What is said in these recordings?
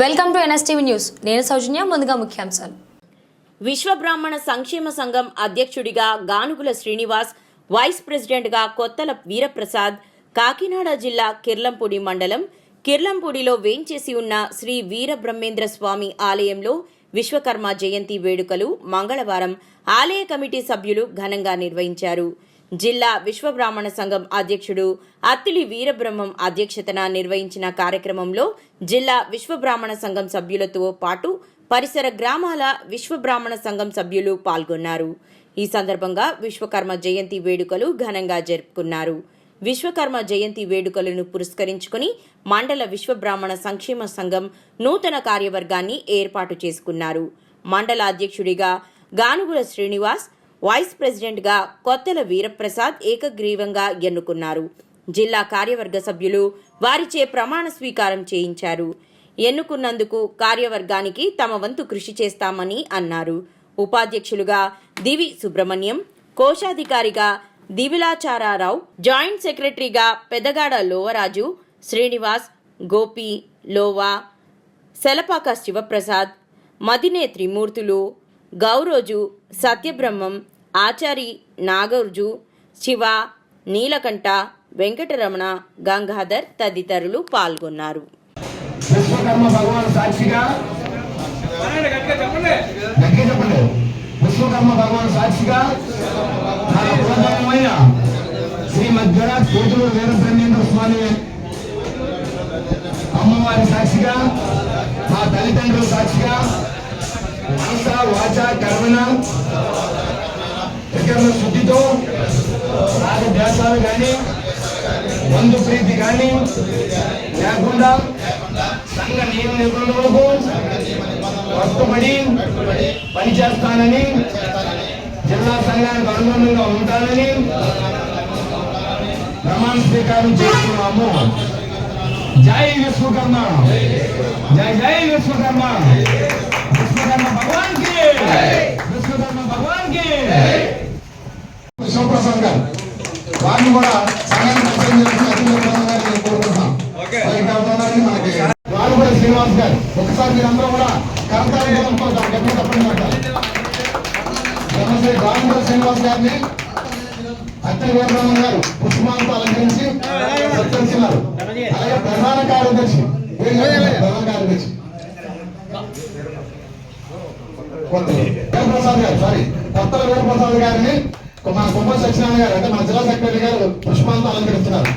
Welcome to NSTV news. నేను సౌజన్య ముందుగా ముఖ్యాంశాలు. విశ్వబ్రాహ్మణ సంక్షేమ సంఘం అధ్యక్షుడిగా గానుగుల శ్రీనివాస్ వైస్ ప్రెసిడెంట్గా కొత్తల వీరప్రసాద్ కాకినాడ జిల్లా కిర్లంపూడి మండలం కిర్లంపూడిలో వేంచేసి ఉన్న శ్రీ వీరబ్రహ్మేంద్ర స్వామి ఆలయంలో విశ్వకర్మ జయంతి వేడుకలు మంగళవారం ఆలయ కమిటీ సభ్యులు ఘనంగా నిర్వహించారు. జిల్లా విశ్వబ్రాహ్మణ సంఘం అధ్యక్షుడు అత్తిలి వీరబ్రహ్మం అధ్యక్షతన నిర్వహించిన కార్యక్రమంలో జిల్లా విశ్వబ్రాహ్మణ సంఘం సభ్యులతో పాటు పరిసర గ్రామాల విశ్వబ్రాహ్మణ సంఘం సభ్యులు పాల్గొన్నారు. ఈ సందర్భంగా విశ్వకర్మ జయంతి వేడుకలు ఘనంగా జరుపుకున్నారు. విశ్వకర్మ జయంతి వేడుకలను పురస్కరించుకుని మండల విశ్వబ్రాహ్మణ సంక్షేమ సంఘం నూతన కార్యవర్గాన్ని ఏర్పాటు చేసుకున్నారు. మండల అధ్యక్షుడిగా గానుగుల శ్రీనివాస్ వైస్ ప్రెసిడెంట్గా కొత్తల వీరప్రసాద్ ఏకగ్రీవంగా ఎన్నుకున్నారు. జిల్లా కార్యవర్గ సభ్యులు వారిచే ప్రమాణ స్వీకారం చేయించారు. ఎన్నుకున్నందుకు కార్యవర్గానికి తమ వంతు కృషి చేస్తామని అన్నారు. ఉపాధ్యక్షులుగా దివి సుబ్రహ్మణ్యం కోశాధికారిగా దివిలాచారారావు జాయింట్ సెక్రటరీగా పెదగాడ లోవరాజు శ్రీనివాస్ గోపి లోవా సెలపాక శివప్రసాద్ మదినే త్రిమూర్తులు గౌరోజు సత్యబ్రహ్మం ఆచారి నాగర్జు శివ నీలకంఠ వెంకటరమణ గంగాధర్ తదితరులు పాల్గొన్నారు. విశ్వకర్మ భగవాన్ సాక్షిగా విశ్వకర్మ భగవాన్ సాక్షిగా శ్రీ కోతులు వీరబ్రహ్మేంద్ర స్వామి అమ్మవారి సాక్షిగా మా తల్లిదండ్రుల సాక్షిగా మనస వాచ కర్మణ వికరణ శుద్ధితో రాగద్వేషాలు కానీ బంధు ప్రీతి కానీ లేకుండా సంఘ నియమ నిబంధనలకు కట్టుబడి పనిచేస్తానని జిల్లా సంఘానికి అనుగుణంగా ఉంటానని ప్రమాణ స్వీకారం చేస్తున్నాము జై విశ్వకర్మ జై జై విశ్వకర్మ విశ్వకర్మ భగవాన్కి విశ్వకర్మ భగవాన్కి శివప్రసాద్ గారు. వారిని కూడా సంఘానికి పరిచయం చేసిన అతిథి ప్రసాద్ గారిని నేను కోరుకుంటున్నాం మనకి వారు కూడా శ్రీనివాస్ గారు. ఒకసారి మీరందరూ కూడా కర్తారంతో గట్టి తప్పని బ్రహ్మశ్రీ రామేంద్ర శ్రీనివాస్ గారిని. అత్త వీరబ్రహ్మం గారు పుష్పాలతో అలంకరించి సత్కరిస్తున్నారు అలాగే ప్రధాన కార్యదర్శి ప్రధాన కార్యదర్శి. కొత్త వీరప్రసాద్ గారు సారీ కొత్త వీరప్రసాద్ గారిని మన కుమ్మ సత్యనారాయణ గారు అంటే మన జిల్లా సెక్రటరీ గారు పుష్పాలతో అలంకరిస్తున్నారు.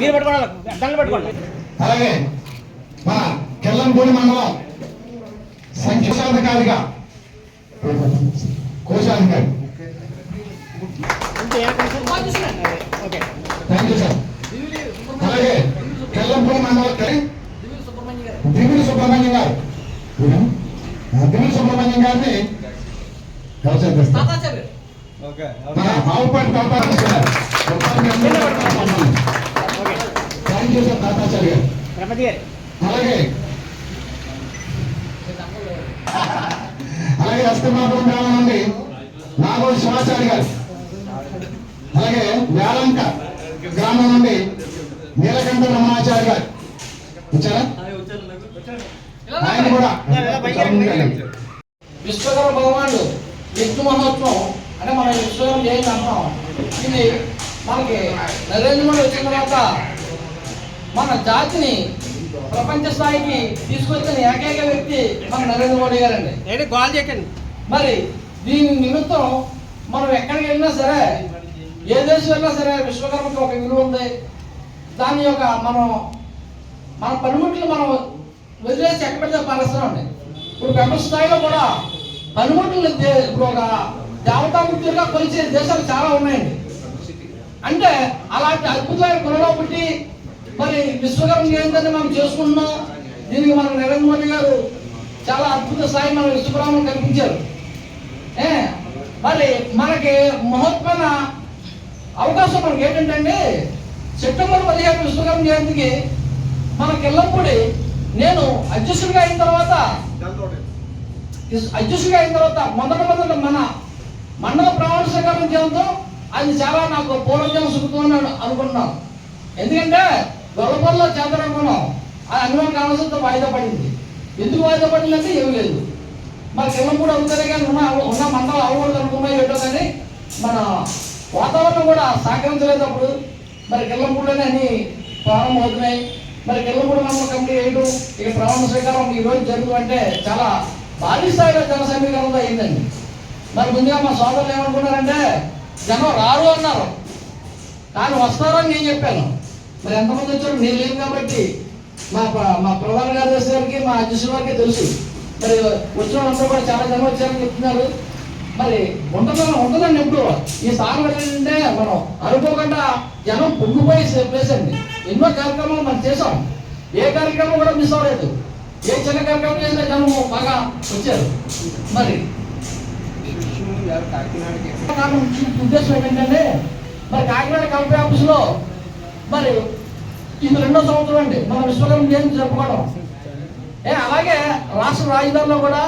మీరు పట్టుకోండి దండలు పట్టుకోండి. అలాగే మన కెల్లంపూడి మండలం సంఖ్యాధికారిగా కోశాధికారి. థ్యాంక్ యూ సార్ అలాగే కెల్లంపూడి మండలం దిగులు సుబ్రహ్మణ్యం గారు. దిగులు సుబ్రహ్మణ్యం గారిని ఆవుపాటి తాతాచార్య అలాగే. అలాగే అస్తమాపురం గ్రామం నుండి నాగోడు శివాచారి గారు. అలాగే వేలంక గ్రామం నుండి నీలకంఠ రమణాచారి గారు. వచ్చారా. ఆయన కూడా విశ్వకర్మ భగవానుడు విష్ణు మహోత్సవం అంటే మనం విశ్వకర్మ జయంతి అంటాం. ఇది మనకి నరేంద్ర మోడీ వచ్చిన తర్వాత మన జాతిని ప్రపంచ స్థాయికి తీసుకొచ్చిన ఏకైక వ్యక్తి మన నరేంద్ర మోడీ గారండి. ఏంటి గోల్ చేయకండి. మరి దీని నిమిత్తం మనం ఎక్కడికి వెళ్ళినా సరే ఏ దేశం వెళ్ళినా సరే విశ్వకర్మకి ఒక విలువ ఉంది. దాని యొక్క మనం మన పనిముట్లు మనం వదిలేసి ఎక్కడ పెడితే పారేస్తామండి ఇప్పుడు ప్రపంచ స్థాయిలో కూడా పనిముట్లు ఇప్పుడు ఒక దేవతామూర్తిగా కొలిచే దేశాలు చాలా ఉన్నాయండి. అంటే అలాంటి అద్భుతమైన గుణలో పుట్టి మరి విశ్వకర్మ జయంతి మనం చేసుకుంటున్నాం. దీనికి మన నరేంద్ర మోడీ గారు చాలా అద్భుత స్థాయి మన విశ్వరామం కల్పించారు. ఏ మరి మనకి మహత్వమైన అవకాశం మనకి ఏంటంటే అండి సెప్టెంబర్ పదిహేను విశ్వకర్మ జయంతికి మన కిల్లంపూడి నేను అధ్యక్షుడిగా అయిన తర్వాత అధ్యక్షుడిగా అయిన తర్వాత మొదట మొదట మన మండల ప్రమాణ స్వీకారం చేయడంతో అది చాలా నాకు పూర్వజన్మ సుఖం అని అనుకుంటున్నాను ఎందుకంటే గొల్లపల్లిలో చేద్దామనుకున్నాం అది అనుమాన కావాల్సినంత వాయిదా పడింది. ఎందుకు వాయిదా పడిందంటే ఏమీ లేదు. మరి కిల్లంపూడి అవుతారే కానీ ఉన్న ఉన్న మండలం అవ్వకూడదు అనుకున్నా ఏంటో కానీ మన వాతావరణం కూడా సహకరించలేదు అప్పుడు మరి కిల్లంపూడిలోనే అన్ని ప్రారంభం అవుతున్నాయి మరి కిల్లంపూడి మండల కమిటీ వేయడం ఇక ప్రమాణ స్వీకారం ఈ రోజు జరుగుతుందంటే చాలా భారీ స్థాయిలో జన సమీకరణతో అయిందండి. మరి ముందుగా మా సోదరులు ఏమనుకున్నారంటే జనం రారు అన్నారు. కానీ వస్తారని నేను చెప్పాను. మరి ఎంతమంది వచ్చారు? నేను లేను కాబట్టి మా మా ప్రధాన కార్యదర్శి గారికి మా అధ్యక్షుల వారికి తెలుసు. మరి వచ్చిన వాళ్ళంతా కూడా చాలా జనం వచ్చారని చెప్తున్నారు. మరి ఉంటుందని ఉంటుందండి ఎప్పుడు? ఈ స్థానం ఏంటంటే మనం అనుకోకుండా జనం పొంగిపోయే ప్లేస్ అండి. ఎన్నో కార్యక్రమాలు మనం చేసాం ఏ కార్యక్రమం కూడా మిస్ అవ్వలేదు. ఏ చిన్న కార్యక్రమం చేసినా జనం బాగా వచ్చారు. మరి ఉద్దేశం ఏంటంటే మరి కాకినాడ కంపెనీ ఆఫీస్లో మరి ఇది రెండో సంవత్సరం అండి. మన విశ్వకర్మ జయంతి చెప్పుకోవడం ఏ అలాగే రాష్ట్ర రాజధానిలో కూడా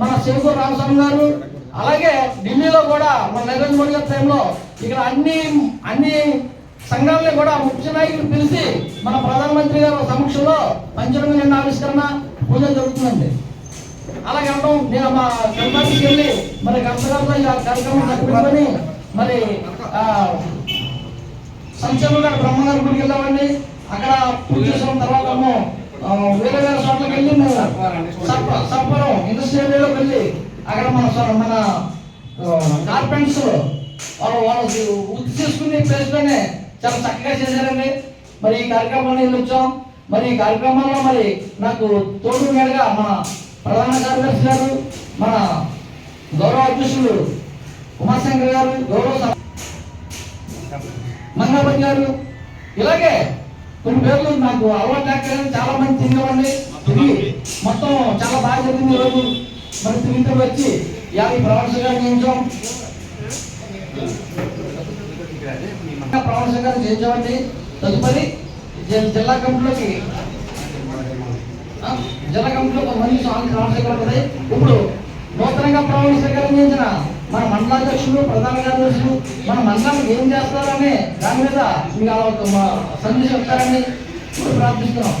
మన శంకూర్ రామస్వామి గారు అలాగే ఢిల్లీలో కూడా మన నరేంద్ర మోడీ గారి టైంలో ఇక్కడ అన్ని అన్ని సంఘాలను కూడా ముఖ్య నాయకులు పిలిచి మన ప్రధానమంత్రి గారి సమక్షంలో పంచరంగ నిన్న ఆవిష్కరణ పూజ జరుగుతుందండి. అలా అనడం నేను మా గణపతికి వెళ్ళి మరి గంటగారితో ఈ కార్యక్రమం జరుపుకొని మరి ఆ, సంక్షేమ గారు బ్రహ్మగారి గుడికి వెళ్ళామండి అక్కడ పూజ చేసిన తర్వాత ఏమో, వేరే వేరే చోట్లకి వెళ్ళి మేము సప్ప ఇండస్ట్రియల్ ఇండస్ట్రియల్లోకి వెళ్ళి అక్కడ మన స- మన కార్పెంట్స్ వాళ్ళు వాళ్ళు వృత్తి చేసుకునే ప్లేస్లోనే చాలా చక్కగా చేశారండి. మరి ఈ కార్యక్రమాన్ని వెళ్ళొచ్చాం మరి ఈ కార్యక్రమంలో మరి నాకు తోడు మేడగా మన ప్రధాన కార్యదర్శి గారు మన గౌరవ అధ్యక్షులు ఉమాశంకర్ గారు గౌరవ సభ- మంగాపతి గారు. ఇలాగే కొన్ని పేర్లు నాకు అలవాటు లేకపోతే చాలా మంది తిరిగేవాడిని తిరిగి మొత్తం చాలా బాగా జరిగింది ఈరోజు మరి తిరిగి వచ్చి యాభై ప్రవాస నియమించాం. ప్రవాస చేయించామండి. తదుపరి జిల్లా కమిటీలోకి జిల్లా కమిటీలో కొంతమంది స్వామి ప్రవాస గారు ఉన్నాయి. ఇప్పుడు నూతనంగా ప్రమాణ స్వీకారం చేసిన మన మండలాధ్యక్షులు ప్రధాన కార్యదర్శులు మన మండలానికి ఏం చేస్తారని దాని మీద మీకు అలా ఒక సందేశం ఇస్తారని ఇప్పుడు ప్రార్థిస్తున్నాం.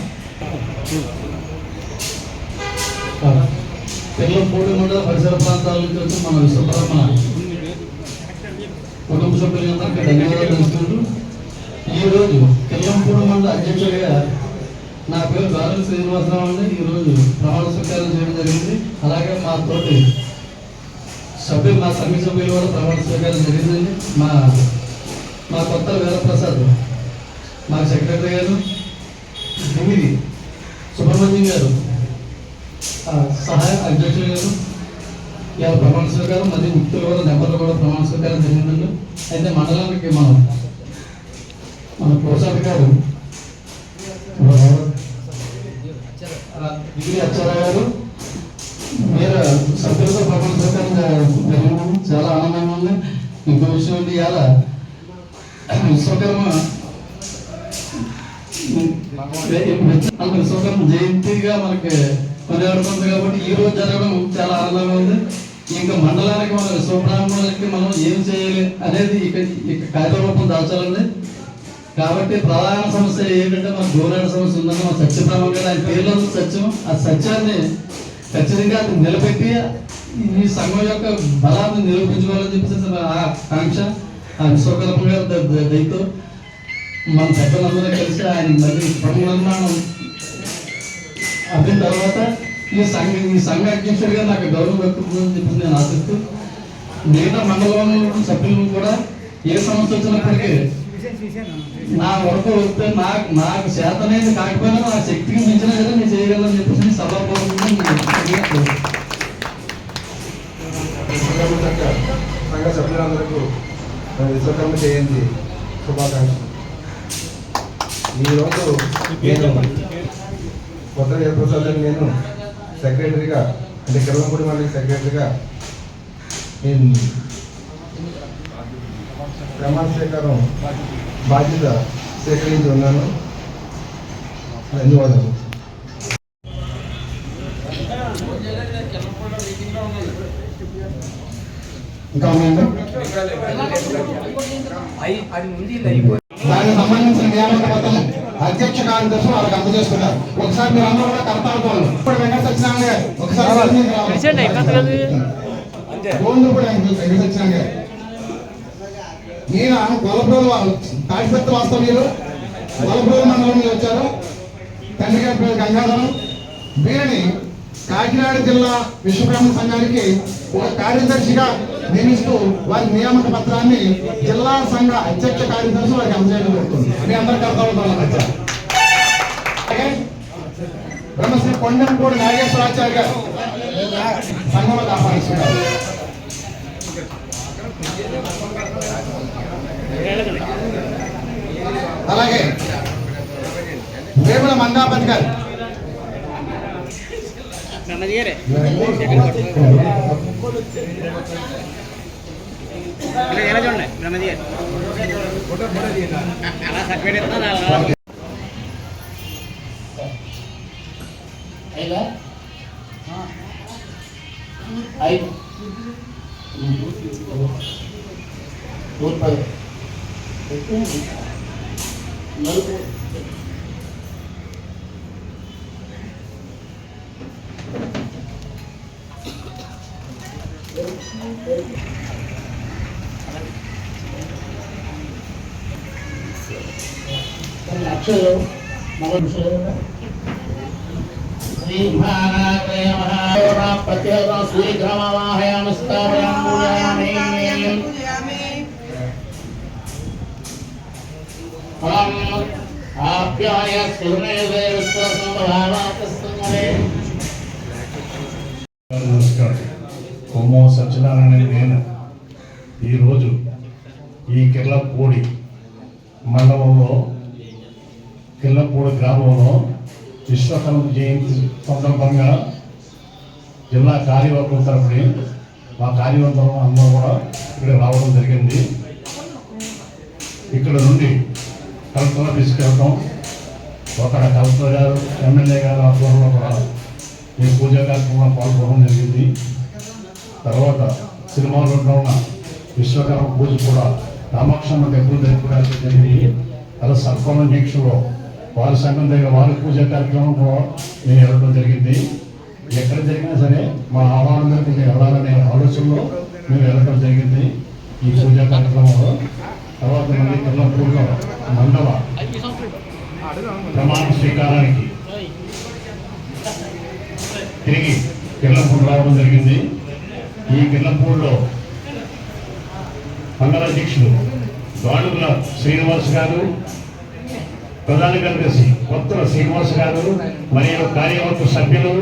పిల్లలపూడి మండల పరిసర ప్రాంతాల నుంచి వచ్చి మన కుటుంబ సభ్యులందరికీ ధన్యవాదాలు తెలుసుకుంటూ ఈరోజు కిల్లంపూడి మండల అధ్యక్షుడిగా నా పేరు గాలి శ్రీనివాసరావు అండి. ఈరోజు ప్రమాణ స్వీకారం చేయడం జరిగింది. అలాగే మా తోటి సభ్యులు మా సంఘ సభ్యులు కూడా ప్రమాణ స్వీకారం జరిగిందండి. మా మా కొత్త వేదప్రసాద్ మా సెక్రటరీ గారు సుబ్రహ్మణ్యం గారు సహాయ అధ్యక్షులు గారు ఇవాళ ప్రమాణ స్వీకారం మళ్ళీ ముక్తులు కూడా నెంబర్లు కూడా ప్రమాణ స్వీకారం జరిగిందండి అయితే మండలానికి మనం మన కోశాధికారు డిగ్రీ అచ్చారా గారు మీరు సభ్యులతో ప్రమాణ స్వీకారం జ- జరిగింది చాలా ఆనందంగా ఉంది. ఇంకో విషయం ఏంటి ఇవాళ విశ్వకర్మ విశ్వకర్మ జయంతిగా మనకి కొనియాడుతుంది కాబట్టి ఈ రోజు జరగడం చాలా ఆనందంగా ఉంది. ఇంకా మండలానికి మనం విశ్వబ్రాహ్మణులకి మనం ఏం చేయాలి అనేది ఇక ఇక కార్యరూపం దాచాలండి. కాబట్టి ప్రధాన సమస్య ఏంటంటే మన గోరాడ సమస్య ఉందని మన సత్యప్రభ గారు ఆయన పేర్లో సత్యం. ఆ సత్యాన్ని ఖచ్చితంగా అది నిలబెట్టి ఈ సంఘం యొక్క బలాన్ని నిరూపించుకోవాలని చెప్పేసి ఆ ఆకాంక్ష. ఆ విశ్వకర్మ గారు దయతో మన పెద్దలందరూ కలిసి ఆయన మళ్ళీ పునర్నిర్మాణం అయిన తర్వాత ఈ సంఘ ఈ సంఘ అధ్యక్షుడిగా నాకు గౌరవం దక్కుతుందని చెప్పి నేను ఆశిస్తూ మిగతా మండలంలో సభ్యులను కూడా ఏ సమస్య వచ్చినప్పటికీ నా వరకు వస్తే నాకు నాకు చేతనైంది కాకపోయినా నా శక్తికి మించిన కదా నేను చేయగలను చెప్పేసి సభాపూర్వకంగా సంఘ సభ్యులందరికీ విశ్వకర్మ జయంతి శుభాకాంక్షలు. ఈరోజు నేను కొత్త వీరప్రసాద్ నేను సెక్రటరీగా అంటే కిరణపూడి మండలి సెక్రటరీగా నేను ప్రమాణ స్వీకారం బాధ్యత స్వీకరించి ఉన్నాను. ధన్యవాదాలు. ఇంకా దానికి సంబంధించిన నియామక పత్రం అధ్యక్ష కార్యదర్శి వాళ్ళకి అందజేస్తున్నారు ఒకసారి మీరు అందరూ కూడా కర్తాలతోళ్ళు ఇప్పుడు వెంకట సత్యనారాయణ గారు ఒకసారి వెంకట సత్యనారాయణ గారు ఈయన గొల్లప్రోలు వాళ్ళు. తాడిపెత్త వాస్తవం మీరు గొల్లప్రోలు మండలం వచ్చారు. తండ్రి గారి పేరు గంగాధరం. వీరిని కాకినాడ జిల్లా విశ్వబ్రహ్మ సంఘానికి ఒక కార్యదర్శిగా నియమిస్తూ వారి నియామక పత్రాన్ని జిల్లా సంఘ అధ్యక్ష కార్యదర్శి వారికి అందజేయడం జరుగుతుంది. మీ అందరి కర్తవ్యం మధ్య బ్రహ్మశ్రీ కొండంపూడి నాగేశ్వరాచార్య గారు సంఘంలో ఆహ్వానిస్తున్నారు అలాగే వేముల మందాపతి గారు నెమ్మదిగారే ఇలా ఎలా చూడండి? నెమ్మదిగా అలా సర్టిఫికేట్ ఇస్తున్నా అలా అయిందా ఐదు నూరు పది శ్రీగ్రామవాహయామి స్థాపయామి ఫలం ఆప్యాయ సుమే విశ్వాసంభావాతస్మరే నమస్కారం. కొమ్మో సత్యనారాయణ నేను ఈరోజు ఈ కిర్లపూడి మండలంలో కిర్లపూడి గ్రామంలో విశ్వకర్మ జయంతి సందర్భంగా జిల్లా కార్యవర్గం తరపుని మా కార్యవర్గం అందరూ కూడా ఇక్కడ రావడం జరిగింది. ఇక్కడ నుండి కలెక్టర్ ఆఫీస్కి వెళ్తాం. ఒక కలెక్టర్ గారు ఎమ్మెల్యే గారు ఆధ్వర్యంలో కూడా ఈ పూజా కార్యక్రమంలో పాల్గొనడం జరిగింది. తర్వాత సినిమాలో ఉన్న విశ్వకర్మ పూజ కూడా రామకృష్ణ టెంపుల్ దగ్గర జరిగింది. అలా సర్పం దీక్షలో వారి సంఘం దగ్గర వారి పూజ కార్యక్రమం కూడా మేము వెళ్ళడం జరిగింది. ఎక్కడ జరిగినా సరే మా ఆహ్వానం దగ్గరికి మేము వెళ్ళాలనే ఆలోచనలో మేము వెళ్ళడం జరిగింది ఈ పూజ కార్యక్రమంలో. తర్వాత మళ్ళీ పిల్లపూడిలో మండవ ప్రమాణ స్వీకారానికి తిరిగి కిర్లంపూడి రావడం జరిగింది. ఈ కిర్లంపూడిలో మండల అధ్యక్షుడు గాడుగుల శ్రీనివాస్ గారు ప్రధాన కార్యదర్శి కొత్తల శ్రీనివాస్ గారు మరియు కార్యవర్గ సభ్యులు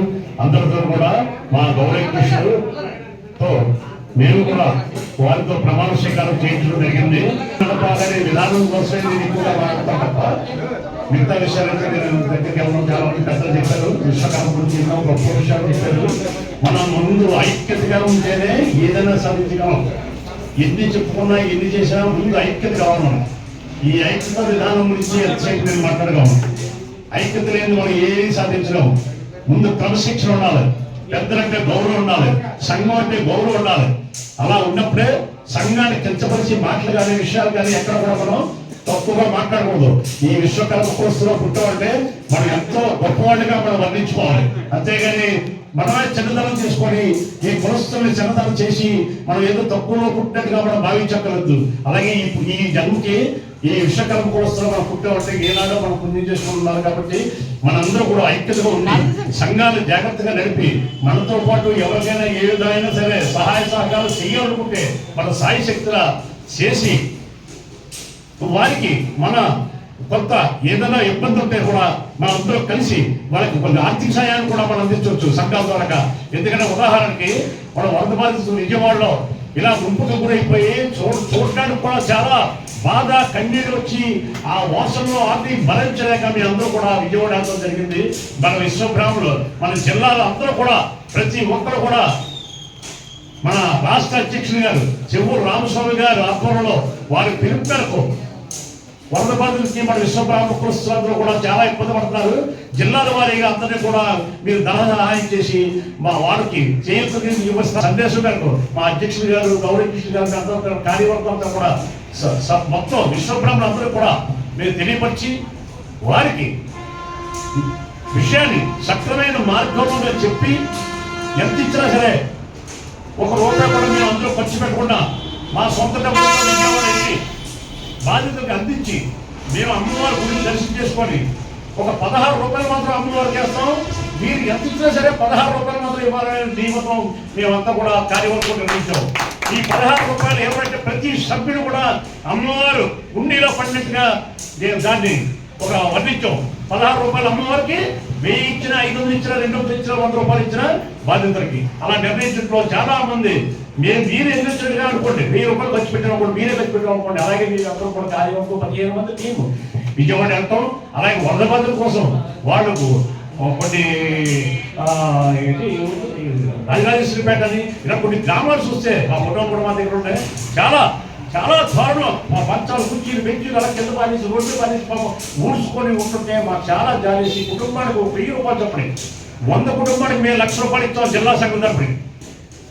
అందరితో కూడా మా గౌరవ కృష్ణుడుతో మేము కూడా వారితో ప్రమాణ స్వీకారం చేయించడం జరిగింది. నడపాలనే విధానం కోసం ఇది కూడా మాట్లాడతాం తప్ప మిగతా విషయాలంటే నేను దగ్గరికి వెళ్ళడం చాలా మంది పెద్దలు చెప్పారు. విశ్వకర్మ గురించి ఎన్నో గొప్ప విషయాలు చెప్పారు. మనం ముందు ఐక్యతగా ఉంటేనే ఏదైనా సాధించగలం. ఎన్ని చెప్పుకున్నా ఎన్ని చేసినా ముందు ఐక్యత కావాలి మనం ఈ ఐక్యత విధానం గురించి ఎంతసేపు నేను మాట్లాడగా ఐక్యత లేని మనం ఏం సాధించడం ముందు క్రమశిక్షణ ఉండాలి. పెద్దలంటే గౌరవం ఉండాలి. సంఘం అంటే గౌరవం ఉండాలి. అలా ఉన్నప్పుడే సంఘాన్ని కించపరిచి మాటలు కానీ విషయాలు కానీ ఎక్కడ కూడా మనం తక్కువగా మాట్లాడకూడదు. ఈ విశ్వకర్మ కోర్సులో పుట్టామంటే మనం ఎంతో గొప్పవాడిగా మనం వర్ణించుకోవాలి. అంతేగాని మనమే చిన్నతనం చేసుకొని ఈ కులస్తుల్ని చిన్నతనం చేసి మనం ఏదో తక్కువలో పుట్టినట్టుగా మనం భావించక్కర్లేదు. అలాగే ఈ జన్మకి ఈ విశ్వకర్మ కులస్తులు మనం పుట్టామంటే ఏనాడో మనం పుణ్యం చేసుకుంటున్నారు కాబట్టి మనందరూ కూడా ఐక్యతగా ఉండి సంఘాలు జాగ్రత్తగా నడిపి మనతో పాటు ఎవరికైనా ఏ విధమైనా సరే సహాయ సహకారం చేయాలనుకుంటే మన సాయి శక్తుల చేసి వారికి మన కొంత ఏదైనా ఇబ్బంది ఉంటే కూడా మనందరూ కలిసి వాళ్ళకి కొన్ని ఆర్థిక సహాయాన్ని కూడా మనం అందించవచ్చు సంఘాల ద్వారా ఎందుకంటే ఉదాహరణకి మన వరద బాధితులు విజయవాడలో ఇలా గుంపుకు గురైపోయి చూ చూడడానికి కూడా చాలా బాధ కన్నీరు వచ్చి ఆ మోసంలో ఆర్థిక భరించలేక మీ అందరూ కూడా విజయవాడ జరిగింది. మన విశ్వబ్రాహ్మణులు మన జిల్లాలో అందరూ కూడా ప్రతి ఒక్కరు కూడా మన రాష్ట్ర అధ్యక్షులు గారు చెవురు రామస్వామి గారు ఆధ్వర్యంలో వారి పిలుపు మేరకు వరద బాధితులు మన విశ్వబ్రాహ్మణ కులస్తులందరూ కూడా చాలా ఇబ్బంది పడుతున్నారు. జిల్లాల వారీగా అందరినీ కూడా మీరు ధన సహాయం చేసి మా వారికి చేయూతని ఇవ్వాల్సిన సందేశం గారు మా అధ్యక్షులు గారు గౌరవ గారు అందరూ కార్యవర్గం అంతా కూడా మొత్తం విశ్వబ్రాహ్మణులు అందరూ కూడా మీరు తెలియపరిచి వారికి విషయాన్ని సక్రమైన మార్గంలో చెప్పి ఎంత ఇచ్చినా సరే ఒక రూపాయి కూడా మేము అందరూ ఖర్చు పెట్టకుండా మా సొంత డబ్బు బాధితులకు అందించి మేము అమ్మవారి గుడిని దర్శనం చేసుకొని ఒక పదహారు రూపాయలు మాత్రం అమ్మవారికి వేస్తాం. మీరు ఎంత ఇచ్చినా సరే పదహారు రూపాయలు మాత్రం ఇవ్వాలనే నియమతం మేమంతా కూడా కార్యవర్గం నిర్మించాం ఈ పదహారు రూపాయలు ఎవరంటే ప్రతి సభ్యుడు కూడా అమ్మవారు గుండీలో పడినట్టుగా నేను దాన్ని ఒక వర్ణించాం. పదహారు రూపాయలు అమ్మవారికి వెయ్యి ఇచ్చిన ఐదు వందలు ఇచ్చిన రెండు వందలు ఇచ్చిన వంద రూపాయలు ఇచ్చిన బాధితులకి అలా నిర్ణయించడంలో చాలా మంది మేము మీరు ఎన్నిచ్చినట్టుగా అనుకోండి వెయ్యి రూపాయలు ఖర్చు పెట్టిన అనుకోండి మీరే ఖర్చు పెట్టిన అనుకోండి అలాగే మీరు అందరూ కూడా కార్యవర్గం పదిహేను మంది టీము విజయవాడ వెళ్తాం అలాగే వరద బాధితుల కోసం వాళ్ళకు కొన్ని రాజరాజేశ్వరిపేట అని ఇలా కొన్ని గ్రామాలు చూస్తే మా ఫోటో కూడా మా దగ్గర ఉన్నాయి చాలా చాలా దారుణం. మా పంచాలు కుర్చీలు బెంచీలు అలా కింద పారేసి రోడ్డు పారేసి పాపం ఊడ్చుకొని ఉంటుంటే మాకు చాలా జాలేసి కుటుంబానికి ఒక వెయ్యి రూపాయలు చెప్పండి. వంద కుటుంబానికి మేము లక్ష రూపాయలు ఇస్తాం జిల్లా సంఘం తరపుని.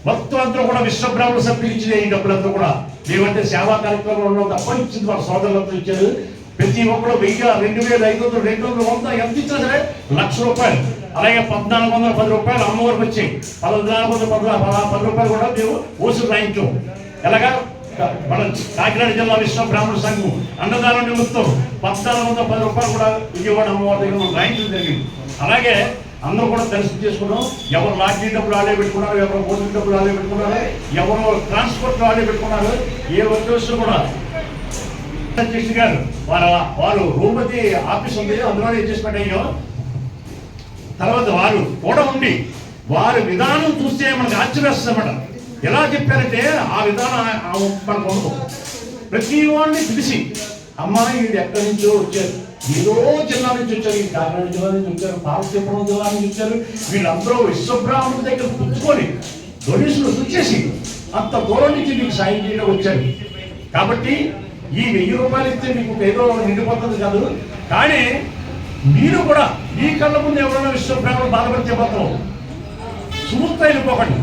మొత్తం అంతా కూడా విశ్వబ్రాహ్మణ సభ్యులు ఇచ్చిన ఈ డబ్బులంతా కూడా. మేమంటే సేవా కార్యక్రమంలో తప్పని ఇచ్చింది వాళ్ళ సోదరులంతా ఇచ్చారు. ప్రతి ఒక్కరు వెయ్యి రెండు వేల ఐదు వందలు రెండు వందలు వంద ఎంత ఇచ్చినా సరే లక్ష రూపాయలు. అలాగే పద్నాలుగు వందల పది రూపాయలు అమ్మవారికి వచ్చాయి. పద్నాలుగు వందల పది పద- పది రూపాయలు కూడా మేము ఓసులు రాయించాం. ఎలాగా? మన కాకినాడ జిల్లా విశ్వ బ్రాహ్మణ సంఘం అన్నదానం నిమిత్తం పద్నాలుగు వందల పది రూపాయలు కూడా విజయవాడ అమ్మవారి దగ్గర మనం రాయించడం జరిగింది. అలాగే అందరూ కూడా దర్శనం చేసుకున్నాం. ఎవరు లాటరీ డబ్బులు ఆడే పెట్టుకున్నారు ఎవరు భోజన డబ్బులు ఆడే పెట్టుకున్నారు ఎవరు ట్రాన్స్పోర్ట్ ఆడే పెట్టుకున్నారు ఏ వచ్చి కూడా అధ్యక్షుడు గారు వారు వారు రూపతి ఆఫీస్ ఉంది అందులోనే చేసి పెట్టాయో తర్వాత వారు కూడా ఉండి వారి విధానం చూస్తే మనకు ఆశ్చర్యస్తామట ఎలా చెప్పారంటే ఆ విధానం ఆ- మనకు ఉండదు ప్రతి వాడిని పిలిచి అమ్మాయి వీడు ఎక్కడి నుంచో వచ్చారు. ఏదో జిల్లా నుంచి వచ్చారు ఈ కాకినాడ జిల్లా నుంచి వచ్చారు పార్వతీపురం జిల్లా నుంచి వచ్చారు. వీళ్ళందరూ విశ్వబ్రాహ్మణుడి దగ్గర పుచ్చుకొని డొనేషన్లు వచ్చేసి అంత దూరం నుంచి నీకు సాయం చేయడం వచ్చారు. కాబట్టి ఈ వెయ్యి రూపాయలు ఇస్తే మీకు ఏదో నిండిపోతుంది కాదు. కానీ మీరు కూడా మీ కళ్ళ ముందు ఎవరైనా విశ్వబ్రాహ్మణుడు బాధపడితే మాత్రం చూస్తా వెళ్ళిపోకండి.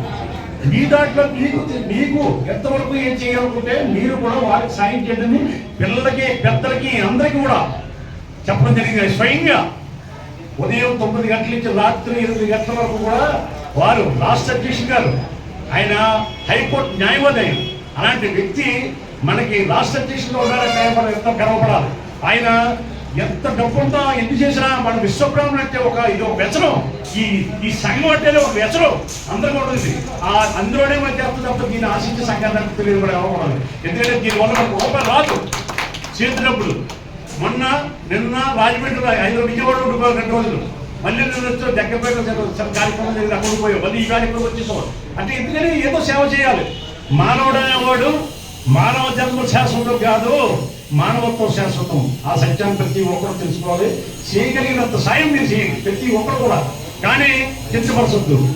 మీ దాంట్లో మీకు మీకు ఎంతవరకు ఏం చేయాలనుకుంటే మీరు కూడా వారికి సాయం చేయండి. పిల్లలకి పెద్దలకి అందరికీ కూడా చెప్పడం జరిగింది. స్వయంగా ఉదయం తొమ్మిది గంటల నుంచి రాత్రి ఎనిమిది గంటల వరకు కూడా వారు రాష్ట్ర అధ్యక్షుడు గారు ఆయన హైకోర్టు న్యాయవాది ఆయన అలాంటి వ్యక్తి మనకి రాష్ట్ర అధ్యక్షుడు ఉన్నారంటే మనం ఎంతో గర్వపడాలి. ఆయన ఎంత డబ్బుందో ఎందుకు చేసినా మన విశ్వబ్రహ్మణుడు అంటే ఒక ఇది ఒక వ్యసనం. ఈ ఈ సంఘం అంటేనే ఒక వ్యసనం. అందరికీ ఉంటుంది ఆ అందులోనే మనకి చేస్తుంది తప్ప దీన్ని ఆశించే సంఘానికి తెలియదు కూడా. ఇవ్వకూడదు ఎందుకంటే దీనివల్ల మనకు రూపాయలు రాదు. చేతి డబ్బులు మొన్న నిన్న రాజమండ్రి ఐదు విజయవాడ ఉండిపోయావు రెండు రోజులు. మళ్ళీ నేను వచ్చి దగ్గరపై కార్యక్రమం దగ్గర అక్కడ ఉండిపోయావు మళ్ళీ ఈ కార్యక్రమం వచ్చేసాం అంటే ఎందుకని ఏదో సేవ చేయాలి. మానవుడు అనేవాడు మానవ జన్మ శాస్త్రంలో కాదు. మానవత్వం శాశ్వతం. ఆ సత్యాన్ని ప్రతి ఒక్కరు తెలుసుకోవాలి. చేయగలిగినంత సాయం మీరు చేయండి. ప్రతి ఒక్కరు కూడా. కానీ కించపరచొద్దు.